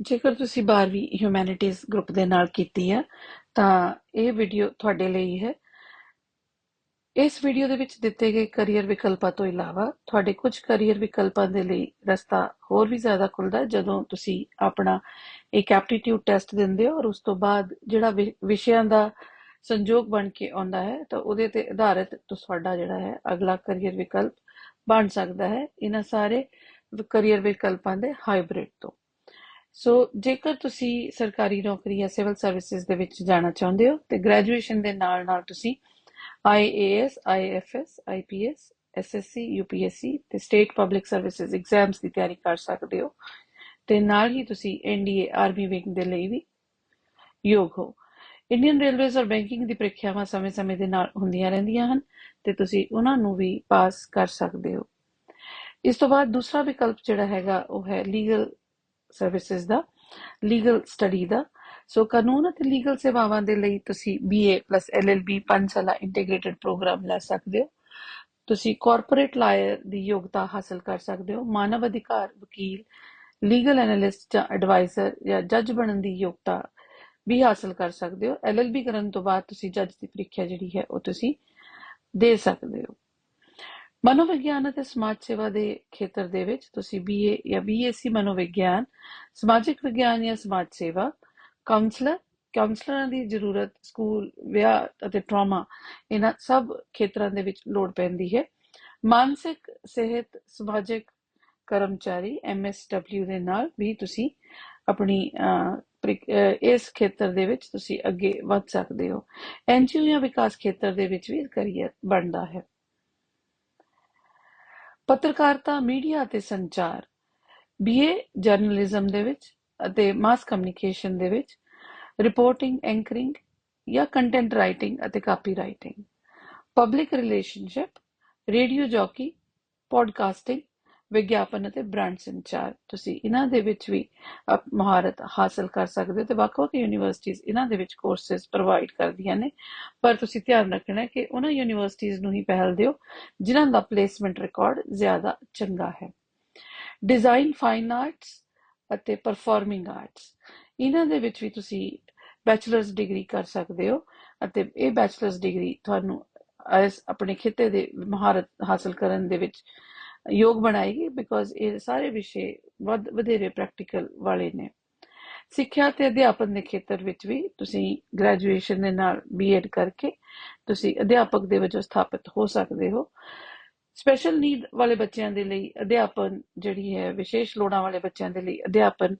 ਜੇਕਰ ਤੁਸੀਂ 12ਵੀਂ humanities group ਦੇ ਨਾਲ ਕੀਤੀ ਹੈ ਤਾਂ ਇਹ ਵੀਡੀਓ ਤੁਹਾਡੇ ਲਈ ਹੈ। ਇਸ ਵੀਡੀਓ ਦੇ ਵਿੱਚ ਦਿੱਤੇ ਗਏ ਕੈਰੀਅਰ ਵਿਕਲਪਾਂ ਤੋਂ ਇਲਾਵਾ ਤੁਹਾਡੇ ਕੁਝ ਕੈਰੀਅਰ ਵਿਕਲਪਾਂ ਦੇ ਲਈ ਰਸਤਾ ਹੋਰ ਵੀ ਜ਼ਿਆਦਾ ਖੁੱਲਦਾ ਜਦੋਂ ਤੁਸੀਂ ਆਪਣਾ ਇੱਕ ਐਪਟੀਟਿਊਡ ਟੈਸਟ ਦਿੰਦੇ ਹੋ ਔਰ ਉਸ ਤੋਂ ਬਾਅਦ ਜਿਹੜਾ ਵਿਸ਼ਿਆਂ ਦਾ ਸੰਯੋਗ ਬਣ ਕੇ ਆਉਂਦਾ ਹੈ, ਤਾਂ ਉਹਦੇ ਤੇ ਆਧਾਰਿਤ ਤੁਹਾਡਾ ਜਿਹੜਾ ਹੈ ਅਗਲਾ ਕੈਰੀਅਰ ਵਿਕਲਪ ਬਣ ਸਕਦਾ ਹੈ। ਇਹਨਾਂ ਸਾਰੇ ਕੈਰੀਅਰ ਵਿਕਲਪਾਂ ਦੇ ਹਾਈਬ੍ਰਿਡ ਤੋਂ। ਸੋ ਜੇਕਰ ਤੁਸੀਂ ਸਰਕਾਰੀ ਨੌਕਰੀ ਜਾਂ ਸਿਵਲ ਸਰਵਿਸਿਜ਼ ਦੇ ਵਿੱਚ ਜਾਣਾ ਚਾਹੁੰਦੇ ਹੋ ਤੇ ਗ੍ਰੈਜੂਏਸ਼ਨ ਦੇ ਨਾਲ ਨਾਲ ਤੁਸੀਂ IAS, IFS, IPS, SSC, UPSC ਤੇ ਸਟੇਟ ਪਬਲਿਕ ਸਰਵਿਸਿਜ਼ ਐਗਜ਼ਾਮਸ ਦੀ ਤਿਆਰੀ ਕਰ ਸਕਦੇ ਹੋ। ਤੇ ਨਾਲ ਹੀ ਤੁਸੀਂ NDA ਆਰਮੀ ਵਿੰਗ ਦੇ ਲਈ ਵੀ ਯੋਗ ਹੋ। ਇੰਡੀਅਨ ਰੇਲਵੇਜ਼ ਔਰ ਬੈਂਕਿੰਗ ਦੀ ਪ੍ਰੀਖਿਆਵਾਂ ਸਮੇਂ-ਸਮੇਂ ਦੇ ਨਾਲ ਹੁੰਦੀਆਂ ਰਹਿੰਦੀਆਂ ਹਨ ਤੇ ਤੁਸੀਂ ਉਹਨਾਂ ਨੂੰ ਵੀ ਪਾਸ ਕਰ ਸਕਦੇ ਹੋ। ਇਸ ਤੋਂ ਬਾਅਦ ਦੂਸਰਾ ਵਿਕਲਪ ਜਿਹੜਾ ਹੈਗਾ ਉਹ ਹੈ ਲੀਗਲ ਸਰਵਿਸਿਜ਼ ਦਾ ਲੀਗਲ ਸਟੱਡੀ ਦਾ। ਸੋ ਕਾਨੂੰਨ ਅਤੇ ਲੀਗਲ ਸੇਵਾਵਾਂ ਦੇ ਲਈ ਤੁਸੀਂ BA LLB 5 ਸਾਲਾ ਇੰਟੀਗ੍ਰੇਟਿਡ ਪ੍ਰੋਗਰਾਮ ਲੈ ਸਕਦੇ ਹੋ। ਤੁਸੀਂ ਕਾਰਪੋਰੇਟ ਲਾਇਰ ਦੀ ਯੋਗਤਾ ਹਾਸਲ ਕਰ ਸਕਦੇ ਹੋ। ਮਾਨਵ ਅਧਿਕਾਰ ਵਕੀਲ ਲੀਗਲ ਐਨਾਲਿਸਟ ਜਾਂ ਐਡਵਾਈਜ਼ਰ ਜਾਂ ਜੱਜ ਬਣਨ ਦੀ ਯੋਗਤਾ ਵੀ ਹਾਸਲ ਕਰ ਸਕਦੇ ਹੋ। LLB ਕਰਨ ਤੋਂ ਬਾਅਦ ਤੁਸੀਂ ਜੱਜ ਦੀ ਪ੍ਰੀਖਿਆ ਜਿਹੜੀ ਹੈ ਉਹ ਤੁਸੀਂ ਦੇ ਸਕਦੇ ਹੋ। ਮਨੋਵਿਗਿਆਨ ਅਤੇ ਸਮਾਜ ਸੇਵਾ ਦੇ ਖੇਤਰ ਦੇ ਵਿੱਚ ਤੁਸੀਂ BA ਜਾਂ BSc ਮਨੋਵਿਗਿਆਨ, ਸਮਾਜਿਕ ਵਿਗਿਆਨ ਜਾਂ ਸਮਾਜ ਸੇਵਾ ਕਾਉਂਸਲਰ ਕਾਉਂਸਲਰਾਂ ਦੀ ਜ਼ਰੂਰਤ ਸਕੂਲ ਵਿਆਹ ਅਤੇ ਟਰਾਮਾ ਇਹਨਾਂ ਸਭ ਖੇਤਰਾਂ ਦੇ ਵਿੱਚ ਲੋੜ ਪੈਂਦੀ ਹੈ। ਮਾਨਸਿਕ ਸਿਹਤ, ਸਮਾਜਿਕ ਕਰਮਚਾਰੀ MSW ਦੇ ਨਾਲ ਵੀ ਤੁਸੀਂ ਆਪਣੀ ਇਸ ਖੇਤਰ ਦੇ ਵਿੱਚ ਤੁਸੀਂ ਅੱਗੇ ਵਧ ਸਕਦੇ ਹੋ। ਐਨਜੀਓ ਜਾਂ ਵਿਕਾਸ ਖੇਤਰ ਦੇ ਵਿੱਚ ਵੀ ਕਰੀਅਰ ਬਣਦਾ ਹੈ। ਪੱਤਰਕਾਰਤਾ, ਮੀਡੀਆ ਅਤੇ ਸੰਚਾਰ। BA ਜਰਨਲਿਜ਼ਮ ਦੇ ਵਿੱਚ ਅਤੇ ਮਾਸ ਕਮਿਊਨੀਕੇਸ਼ਨ ਦੇ ਵਿੱਚ ਰਿਪੋਰਟਿੰਗ, ਐਂਕਰਿੰਗ ਜਾਂ ਕੰਟੈਂਟ ਰਾਈਟਿੰਗ ਅਤੇ copy writing public relationship radio jockey, podcasting ਵਿਗਿਆਪਨ ਅਤੇ ਬ੍ਰਾਂਡ ਸੰਚਾਰ। ਤੁਸੀਂ ਇਹਨਾਂ ਦੇ ਵਿੱਚ ਵੀ ਮਹਾਰਤ ਹਾਸਲ ਕਰ ਸਕਦੇ ਹੋ ਤੇ ਵੱਖ-ਵੱਖ ਯੂਨੀਵਰਸਿਟੀਆਂ ਇਹਨਾਂ ਦੇ ਵਿੱਚ ਕੋਰਸਸ ਪ੍ਰੋਵਾਈਡ ਕਰਦੀਆਂ ਨੇ। ਪਰ ਤੁਸੀਂ ਧਿਆਨ ਰੱਖਣਾ ਕਿ ਉਹਨਾਂ ਯੂਨੀਵਰਸਿਟੀਆਂ ਨੂੰ ਹੀ ਪਹਿਲ ਦਿਓ ਜਿਨ੍ਹਾਂ ਦਾ ਪਲੇਸਮੈਂਟ ਰਿਕਾਰਡ ਜ਼ਿਆਦਾ ਚੰਗਾ ਹੈ। ਡਿਜ਼ਾਈਨ ਫਾਈਨ ਆਰਟਸ ਅਤੇ ਪਰਫਾਰਮਿੰਗ ਆਰਟਸ ਇਹਨਾਂ ਦੇ ਵਿੱਚ ਵੀ ਤੁਸੀਂ ਬੈਚਲਰਸ ਡਿਗਰੀ ਕਰ ਸਕਦੇ ਹੋ ਅਤੇ ਇਹ ਬੈਚਲਰਸ ਡਿਗਰੀ ਤੁਹਾਨੂੰ ਆਪਣੇ ਖੇਤੇ ਦੇ ਮਹਾਰਤ ਹਾਸਲ ਕਰਨ ਦੇ ਵਿੱਚ ਯੋਗ ਬਣਾਏਗੀ ਬਿਕੋਜ਼ ਇਹ ਸਾਰੇ ਵਿਸ਼ੇ ਵੱਧ ਵਧੇਰੇ ਪ੍ਰੈਕਟੀਕਲ ਵਾਲੇ ਨੇ। ਸਿੱਖਿਆ ਤੇ ਅਧਿਆਪਨ ਦੇ ਖੇਤਰ ਵਿੱਚ ਵੀ ਤੁਸੀਂ ਗ੍ਰੈਜੂਏਸ਼ਨ ਦੇ ਨਾਲ ਬੀਐਡ ਕਰਕੇ ਤੁਸੀਂ ਅਧਿਆਪਕ ਦੇ ਵਜੋਂ ਸਥਾਪਿਤ ਹੋ ਸਕਦੇ ਹੋ। ਸਪੈਸ਼ਲ ਨੀਡ ਵਾਲੇ ਬੱਚਿਆਂ ਦੇ ਲਈ ਅਧਿਆਪਨ ਜਿਹੜੀ ਹੈ, ਵਿਸ਼ੇਸ਼ ਲੋੜਾਂ ਵਾਲੇ ਬੱਚਿਆਂ ਦੇ ਲਈ ਅਧਿਆਪਨ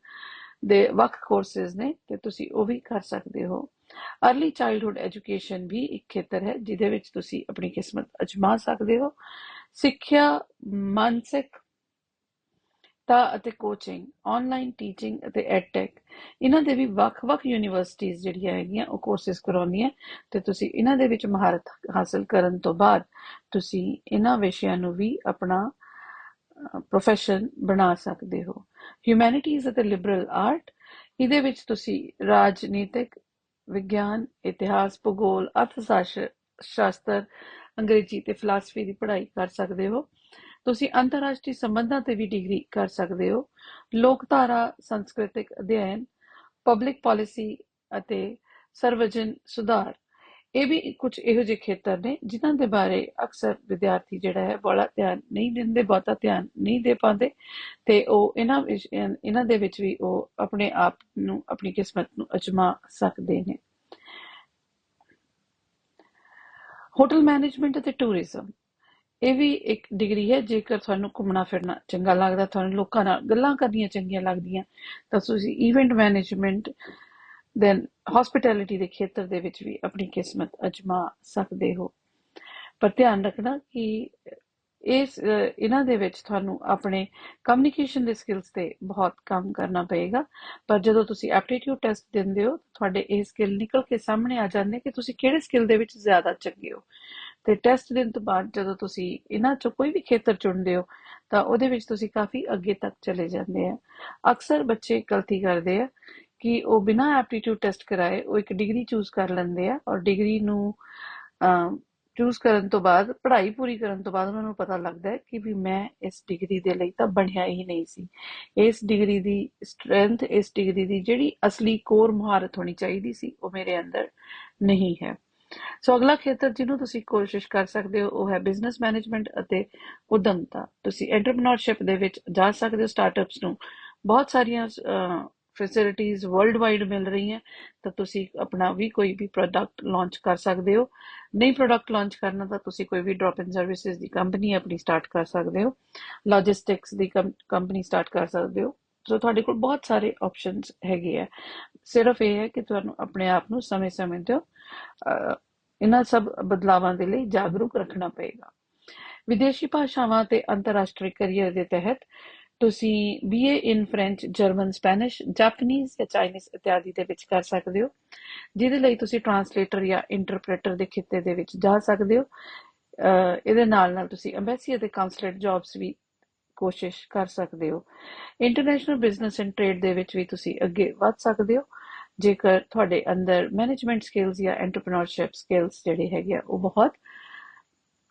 ਦੇ ਵੱਖ ਕੋਰਸਸ ਨੇ ਤੇ ਤੁਸੀਂ ਉਹ ਵੀ ਕਰ ਸਕਦੇ ਹੋ। ਅਰਲੀ ਚਾਈਲਡਹੂਡ ਐਜੂਕੇਸ਼ਨ ਵੀ ਇੱਕ ਖੇਤਰ ਹੈ ਜਿਹਦੇ ਵਿੱਚ ਤੁਸੀਂ ਆਪਣੀ ਕਿਸਮਤ ਅਜਮਾ ਸਕਦੇ ਹੋ। ਸਿੱਖਿਆ, ਮਾਨਸਿਕ ਤਾ ਅਤੇ ਕੋਚਿੰਗ ਆਨਲਾਈਨ ਟੀਚਿੰਗ ਅਤੇ ਐਡਟੈਕ ਇਹਨਾਂ ਦੇ ਵੀ ਵੱਖ-ਵੱਖ ਯੂਨੀਵਰਸਿਟੀਆਂ ਜਿਹੜੀਆਂ ਹੈਗੀਆਂ, ਉਹ ਕੋਰਸਸ ਕਰਾਉਂਦੀਆਂ ਤੇ ਤੁਸੀਂ ਇਹਨਾਂ ਦੇ ਵਿੱਚ ਮਹਾਰਤ ਹਾਸਲ ਕਰਨ ਤੋਂ ਬਾਅਦ ਤੁਸੀਂ ਇਹਨਾਂ ਵਿਸ਼ਿਆਂ ਨੂੰ ਵੀ ਆਪਣਾ ਪ੍ਰੋਫੈਸ਼ਨ ਬਣਾ ਸਕਦੇ ਹੋ। ਹਿਊਮੈਨਿਟੀਜ਼ ਅਤੇ ਲਿਬਰਲ ਆਰਟ ਇਹਦੇ ਵਿੱਚ ਤੁਸੀਂ ਰਾਜਨੀਤਿਕ, ਵਿਗਿਆਨ, ਇਤਿਹਾਸ, ਭੂਗੋਲ, ਅਰਥ ਸ਼ਾਸਤਰ ਅੰਗਰੇਜ਼ੀ ਤੇ ਫਿਲਾਸਫੀ ਦੀ ਪੜ੍ਹਾਈ ਕਰ ਸਕਦੇ ਹੋ। ਤੁਸੀਂ ਅੰਤਰਰਾਸ਼ਟਰੀ ਸੰਬੰਧਾਂ ਤੇ ਵੀ ਡਿਗਰੀ ਕਰ ਸਕਦੇ ਹੋ। ਲੋਕਧਾਰਾ, ਸੰਸਕ੍ਰਿਤਿਕ ਅਧਿਐਨ ਪਬਲਿਕ ਪਾਲਿਸੀ ਅਤੇ ਸਰਵਜਨ ਸੁਧਾਰ। ਇਹ ਵੀ ਕੁਝ ਇਹੋ ਜਿਹੇ ਖੇਤਰ ਨੇ ਜਿਨ੍ਹਾਂ ਦੇ ਬਾਰੇ ਅਕਸਰ ਵਿਦਿਆਰਥੀ ਜਿਹੜਾ ਹੈ ਬੜਾ ਧਿਆਨ ਨਹੀਂ ਦਿੰਦੇ, ਬਹੁਤਾ ਧਿਆਨ ਨਹੀਂ ਦੇ ਪਾਉਂਦੇ ਤੇ ਉਹ ਇਹਨਾਂ ਇਹਨਾਂ ਦੇ ਵਿੱਚ ਵੀ ਉਹ ਆਪਣੇ ਆਪ ਨੂੰ, ਆਪਣੀ ਕਿਸਮਤ ਨੂੰ ਅਜਮਾ ਸਕਦੇ ਨੇ। ਹੋਟਲ ਮੈਨੇਜਮੈਂਟ ਅਤੇ ਟੂਰਿਜ਼ਮ। ਇਹ ਵੀ ਇੱਕ ਡਿਗਰੀ ਹੈ, ਜੇਕਰ ਤੁਹਾਨੂੰ ਘੁੰਮਣਾ ਫਿਰਨਾ ਚੰਗਾ ਲੱਗਦਾ, ਤੁਹਾਨੂੰ ਲੋਕਾਂ ਨਾਲ ਗੱਲਾਂ ਕਰਨੀਆਂ ਚੰਗੀਆਂ ਲੱਗਦੀਆਂ, ਤਾਂ ਤੁਸੀਂ ਇਵੈਂਟ ਮੈਨੇਜਮੈਂਟ ਦੈਨ ਹਸਪਿਟੈਲਿਟੀ ਦੇ ਖੇਤਰ ਦੇ ਵਿੱਚ ਵੀ ਆਪਣੀ ਕਿਸਮਤ ਅਜਮਾ ਸਕਦੇ ਹੋ। ਪਰ ਧਿਆਨ ਰੱਖਣਾ ਕਿ ਇਸ ਅਹ, ਇਹਨਾਂ ਦੇ ਵਿੱਚ ਤੁਹਾਨੂੰ ਆਪਣੇ ਕਮਿਊਨੀਕੇਸ਼ਨ ਦੇ ਸਕਿੱਲਸ ਤੇ ਬਹੁਤ ਕੰਮ ਕਰਨਾ ਪਏਗਾ। ਪਰ ਜਦੋਂ ਤੁਸੀਂ ਐਪਟੀਟਿਊਡ ਟੈਸਟ ਦਿੰਦੇ ਹੋ ਤੁਹਾਡੇ ਇਹ ਸਕਿੱਲ ਨਿਕਲ ਕੇ ਸਾਹਮਣੇ ਆ ਜਾਂਦੇ ਕਿ ਤੁਸੀਂ ਕਿਹੜੇ ਸਕਿੱਲ ਦੇ ਵਿੱਚ ਜ਼ਿਆਦਾ ਚੰਗੇ ਹੋ। ਤੇ ਟੈਸਟ ਦੇਣ ਤੋਂ ਬਾਅਦ ਜਦੋਂ ਤੁਸੀਂ ਇਹਨਾਂ ਚੋਂ ਕੋਈ ਵੀ ਖੇਤਰ ਚੁਣਦੇ ਹੋ ਤਾਂ ਉਹਦੇ ਵਿੱਚ ਤੁਸੀਂ ਕਾਫੀ ਅੱਗੇ ਤੱਕ ਚਲੇ ਜਾਂਦੇ ਆ। ਅਕਸਰ ਬੱਚੇ ਗਲਤੀ ਕਰਦੇ ਆ ਕਿ ਉਹ ਬਿਨਾ ਐਪਟੀਟਿਊਡ ਟੈਸਟ ਕਰਾਏ ਉਹ ਇੱਕ ਡਿਗਰੀ ਚੂਜ਼ ਕਰ ਲੈਂਦੇ ਆ ਔਰ ਡਿਗਰੀ ਨੂੰ ਚੂਜ਼ ਕਰਨ ਤੋਂ ਬਾਅਦ, ਪੜ੍ਹਾਈ ਪੂਰੀ ਕਰਨ ਤੋਂ ਬਾਅਦ ਉਹਨਾਂ ਨੂੰ ਪਤਾ ਲੱਗਦਾ ਹੈ ਕਿ ਵੀ ਮੈਂ ਇਸ ਡਿਗਰੀ ਦੇ ਲਈ ਤਾਂ ਬਣਿਆ ਹੀ ਨਹੀਂ ਸੀ। ਇਸ ਡਿਗਰੀ ਦੀ ਸਟਰੈਂਥ ਇਸ ਡਿਗਰੀ ਦੀ ਜਿਹੜੀ ਅਸਲੀ ਕੋਰ ਮਹਾਰਤ ਹੋਣੀ ਚਾਹੀਦੀ ਸੀ, ਉਹ ਮੇਰੇ ਅੰਦਰ ਨਹੀਂ ਹੈ। ਸੋ ਅਗਲਾ ਖੇਤਰ ਜਿਹਨੂੰ ਤੁਸੀਂ ਕੋਸ਼ਿਸ਼ ਕਰ ਸਕਦੇ ਹੋ, ਉਹ ਹੈ ਬਿਜ਼ਨਸ ਮੈਨੇਜਮੈਂਟ ਅਤੇ ਉਦਮਤਾ। ਤੁਸੀਂ ਐਂਟਰਪ੍ਰੀਨਿਓਰਸ਼ਿਪ ਦੇ ਵਿੱਚ ਜਾ ਸਕਦੇ ਹੋ ਸਟਾਰਟਅਪਸ ਨੂੰ। ਬਹੁਤ ਸਾਰੀਆਂ ਫੈਸਿਲਿਟੀਆਂ ਵਰਲਡ ਵਾਈਡ ਮਿਲ ਰਹੀਆਂ, ਤਾਂ ਤੁਸੀਂ ਆਪਣਾ ਵੀ ਕੋਈ ਵੀ ਪ੍ਰੋਡਕਟ ਲਾਂਚ ਕਰ ਸਕਦੇ ਹੋ। ਨਹੀਂ ਪ੍ਰੋਡਕਟ ਲਾਂਚ ਕਰਨਾ ਤਾਂ ਤੁਸੀਂ ਕੋਈ ਵੀ ਡ੍ਰੌਪ ਇਨ ਸਰਵਿਸਿਜ਼ ਦੀ ਕੰਪਨੀ ਆਪਣੀ ਸਟਾਰਟ ਕਰ ਸਕਦੇ ਹੋ। ਲੌਜਿਸਟਿਕਸ ਦੀ ਕੰਪਨੀ ਸਟਾਰਟ ਕਰ ਸਕਦੇ ਹੋ। ਸੋ ਤੁਹਾਡੇ ਕੋਲ ਬਹੁਤ ਸਾਰੇ ਆਪਸ਼ਨਸ ਹੈਗੇ ਆ। ਸਿਰਫ ਇਹ ਹੈ ਕਿ ਤੁਹਾਨੂੰ ਆਪਣੇ ਆਪ ਨੂੰ ਸਮੇਂ-ਸਮੇਂ ਤੇ ਇਹਨਾਂ ਸਭ ਬਦਲਾਵਾਂ ਦੇ ਲਈ ਜਾਗਰੂਕ ਰੱਖਣਾ ਪਏਗਾ। ਵਿਦੇਸ਼ੀ ਭਾਸ਼ਾਵਾਂ ਤੇ ਅੰਤਰਰਾਸ਼ਟਰੀ ਕੈਰੀਅਰ ਦੇ ਤਹਿਤ ਤੁਸੀਂ BA in French German Spanish Japanese ਜਾਂ ਚਾਈਨੀਜ਼ ਇਤਿਆਦੀ ਦੇ ਵਿੱਚ ਕਰ ਸਕਦੇ ਹੋ। ਜਿਹਦੇ ਲਈ ਤੁਸੀਂ ਟਰਾਂਸਲੇਟਰ ਜਾਂ ਇੰਟਰਪ੍ਰੀਟਰ ਦੇ ਖਿੱਤੇ ਦੇ ਵਿੱਚ ਜਾ ਸਕਦੇ ਹੋ। ਇਹਦੇ ਨਾਲ ਨਾਲ ਤੁਸੀਂ ਐਮਬੈਸੀ ਅਤੇ ਕਾਉਂਸਲੇਟ ਜੌਬਸ ਵੀ ਕੋਸ਼ਿਸ਼ ਕਰ ਸਕਦੇ ਹੋ। ਇੰਟਰਨੈਸ਼ਨਲ ਬਿਜ਼ਨਸ ਐਂਡ ਟ੍ਰੇਡ ਦੇ ਵਿੱਚ ਵੀ ਤੁਸੀਂ ਅੱਗੇ ਵਧ ਸਕਦੇ ਹੋ। ਜੇਕਰ ਤੁਹਾਡੇ ਅੰਦਰ ਮੈਨੇਜਮੈਂਟ ਸਕਿੱਲਸ ਜਾਂ ਐਂਟਰਪ੍ਰੀਨਿਓਰਸ਼ਿਪ ਸਕਿੱਲਸ ਜਿਹੜੇ ਹੈਗੇ ਆ, ਉਹ ਬਹੁਤ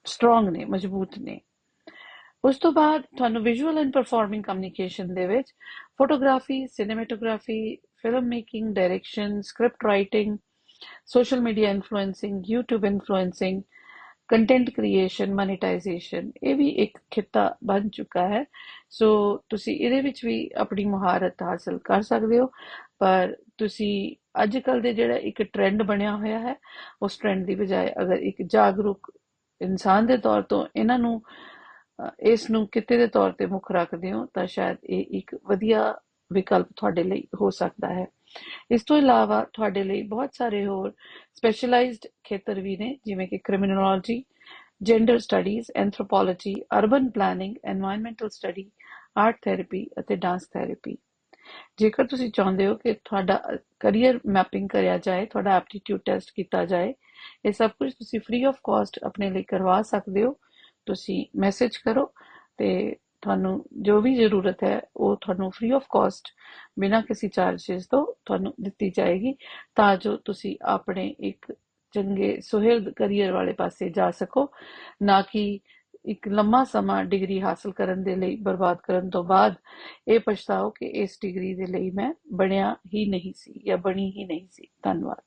ਸਟਰੋਂਗ ਨੇ, ਮਜ਼ਬੂਤ ਨੇ। ਉਸ ਤੋਂ ਬਾਅਦ ਤੁਹਾਨੂੰ ਵਿਜ਼ੂਅਲ ਐਂਡ ਪਰਫਾਰਮਿੰਗ ਕਮਿਊਨੀਕੇਸ਼ਨ ਦੇ ਵਿੱਚ photography cinematography film making direction script writing social media influencing YouTube influencing content creation monetization ਇਹ ਵੀ ਇੱਕ ਖਿੱਤਾ ਬਣ ਚੁੱਕਾ ਹੈ। ਸੋ ਤੁਸੀਂ ਇਹਦੇ ਵਿੱਚ ਵੀ ਆਪਣੀ ਮਹਾਰਤ ਹਾਸਲ ਕਰ ਸਕਦੇ ਹੋ। ਪਰ ਤੁਸੀਂ ਅੱਜ ਕੱਲ ਦੇ ਜਿਹੜਾ ਇੱਕ ਟ੍ਰੈਂਡ ਬਣਿਆ ਹੋਇਆ ਹੈ, ਉਸ ਟ੍ਰੈਂਡ ਦੀ ਬਜਾਏ ਅਗਰ ਇੱਕ ਜਾਗਰੂਕ ਇਨਸਾਨ ਦੇ ਤੌਰ ਤੋਂ ਇਹਨਾਂ ਨੂੰ ਇਸ ਨੂੰ ਕਿਤੇ ਦੇ ਤੌਰ ਤੇ ਮੁੱਖ ਰੱਖਦੇ ਹੋ, ਤਾਂ ਸ਼ਾਇਦ ਇਹ ਇੱਕ ਵਧੀਆ ਵਿਕਲਪ ਤੁਹਾਡੇ ਲਈ ਹੋ ਸਕਦਾ ਹੈ। ਇਸ ਤੋਂ ਇਲਾਵਾ ਤੁਹਾਡੇ ਲਈ ਬਹੁਤ ਸਾਰੇ ਹੋਰ ਸਪੈਸ਼ਲਾਈਜ਼ਡ ਖੇਤਰ ਵੀ ਨੇ, ਜਿਵੇਂ ਕਿ criminology gender studies anthropology urban planning environmental study art therapy ਅਤੇ ਡਾਂਸ ਥੈਰੇਪੀ ਜੇਕਰ ਤੁਸੀਂ ਚਾਹੁੰਦੇ ਹੋ ਕਿ ਤੁਹਾਡਾ ਕੈਰੀਅਰ ਮੈਪਿੰਗ ਕਰਿਆ ਜਾਏ, ਤੁਹਾਡਾ ਐਪਟੀਟਿਊਡ ਟੈਸਟ ਕੀਤਾ ਜਾਏ, ਇਹ ਸਭ ਕੁਝ ਤੁਸੀਂ ਫ੍ਰੀ ਆਫ ਕਾਸਟ ਆਪਣੇ ਲਈ ਕਰਵਾ ਸਕਦੇ ਹੋ। ਤੁਸੀਂ ਮੈਸੇਜ ਕਰੋ ਤੇ ਤੁਹਾਨੂੰ ਜੋ ਵੀ ਜ਼ਰੂਰਤ ਹੈ, ਉਹ ਤੁਹਾਨੂੰ ਫ੍ਰੀ ਆਫ ਕਾਸਟ ਬਿਨਾਂ ਕਿਸੇ ਚਾਰजेस ਤੋਂ ਤੁਹਾਨੂੰ ਦਿੱਤੀ ਜਾਏਗੀ, ਤਾਂ ਜੋ ਤੁਸੀਂ ਆਪਣੇ ਇੱਕ ਚੰਗੇ ਸੁਹਿਰਦ ਕੈਰੀਅਰ ਵਾਲੇ ਪਾਸੇ ਜਾ ਸਕੋ, ਨਾ ਕਿ ਇੱਕ ਲੰਮਾ ਸਮਾਂ ਡਿਗਰੀ ਹਾਸਲ ਕਰਨ ਦੇ ਲਈ, ਬਰਬਾਦ ਕਰਨ ਤੋਂ ਬਾਅਦ ਇਹ ਪਛਤਾਓ ਕਿ ਇਸ ਡਿਗਰੀ ਦੇ ਲਈ ਮੈਂ ਬਣਿਆ ਹੀ ਨਹੀਂ ਸੀ ਜਾਂ ਬਣੀ ਹੀ ਨਹੀਂ ਸੀ। ਧੰਨਵਾਦ।